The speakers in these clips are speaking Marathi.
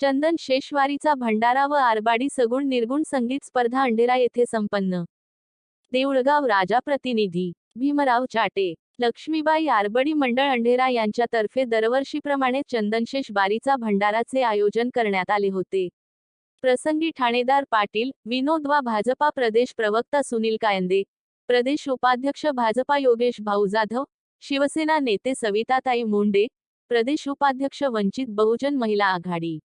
चंदन शेषवारीचा भंडारा व आरबाडी सगुण निर्गुण संगीत स्पर्धा अंडेरा येथे संपन्न. देऊळगाव राजा प्रतिनिधी भीमराव चाटे लक्ष्मीबाई आरबडी मंडळ अंढेरा यांच्यातर्फे दरवर्षीप्रमाणे चंदनशेष बारीचा भंडाराचे आयोजन करण्यात आले होते. प्रसंगी ठाणेदार पाटील विनोद वा भाजपा प्रदेश प्रवक्ता सुनील कायंदे प्रदेश उपाध्यक्ष भाजपा योगेश भाऊ जाधव शिवसेना नेते सविताताई मुंडे प्रदेश उपाध्यक्ष वंचित बहुजन महिला आघाडी.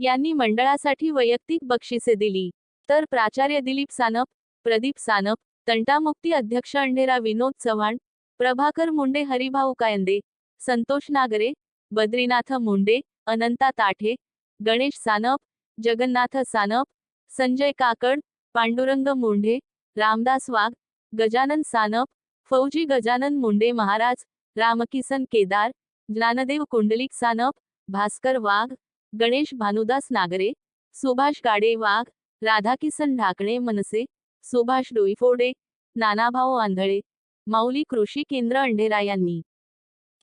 यांनी मंडळासाठी वैयक्तिक बक्षिसे दिली. तर प्राचार्य दिलीप सानप प्रदीप सानप तंटामुक्ती अध्यक्ष अंढेरा विनोद चव्हाण प्रभाकर मुंडे हरिभाऊ कायंदे संतोष नागरे बद्रीनाथ मुंडे अनंता ताठे गणेश सानप जगन्नाथ सानप संजय काकड पांडुरंग मुंढे रामदास वाघ गजानन सानप फौजी गजानन मुंडे महाराज रामकिसन केदार ज्ञानदेव कुंडलिक सानप भास्कर वाघ गणेश भानुदास नागरे सुभाष गाडे वाघ राधाकिसन ढाकणे मनसे सुभाष डोईफोडे नानाभाऊ आंधळे माऊली कृषी केंद्र अंढेरा यांनी.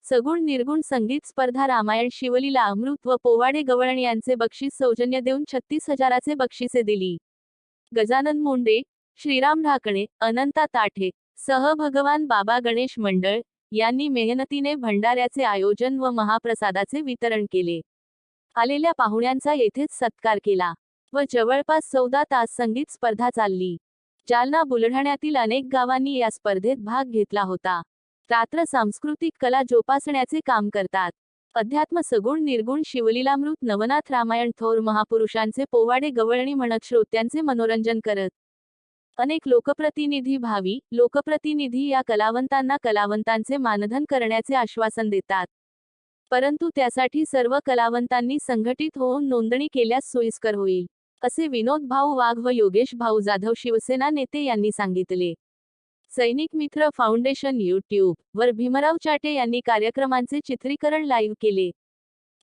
सगुण निर्गुण संगीत स्पर्धा रामायण शिवलीला अमृत व पोवाडे गवळण यांचे बक्षीस सौजन्य देऊन छत्तीस हजाराचे बक्षिसे दिली. गजानन मुंडे श्रीराम ढाकणे अनंता ताठे सह भगवान बाबा गणेश मंडळ यांनी मेहनतीने भंडाऱ्याचे आयोजन व महाप्रसादाचे वितरण केले. आलेल्या पाहुण्यांचा येथेच सत्कार केला व जवळपास चौदा तास संगीत स्पर्धा चालली. जालना बुलढाण्यातील अनेक गावांनी या स्पर्धेत भाग घेतला होता. रात्र सांस्कृतिक कला जोपासण्याचे काम करतात. अध्यात्म सगुण निर्गुण शिवलीलामृत नवनाथ रामायण थोर महापुरुषांचे पोवाडे गवळणी म्हणत श्रोत्यांचे मनोरंजन करत. अनेक लोकप्रतिनिधी भावी लोकप्रतिनिधी या कलावंतांना कलावंतांचे मानधन करण्याचे आश्वासन देतात. परंतु त्यासाठी सर्व कलावंतांनी संघटित होऊन नोंदणी केल्यास सोयीस्कर होईल असे विनोद भाऊ वाघ व योगेश भाऊ जाधव शिवसेना नेते यांनी सांगितले. सैनिक मित्र फाउंडेशन यूट्यूब वर भीमराव चाटे यांनी कार्यक्रमांचे चित्रीकरण लाईव्ह केले.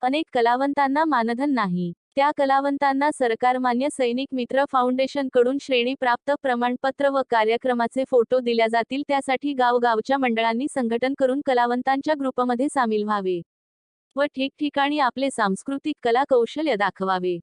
अनेक कलावंतांना मानधन नाही त्या कलावंतांना सरकारमान्य सैनिक मित्र फाउंडेशनकडून श्रेणीप्राप्त प्रमाणपत्र व कार्यक्रमाचे फोटो दिल्या जातील त्यासाठी गावगावच्या मंडळांनी संघटन करून कलावंतांच्या ग्रुपमध्ये सामील व्हावे. व ठिकठिकाणी आपले सांस्कृतिक कला कौशल्य दाखवावे.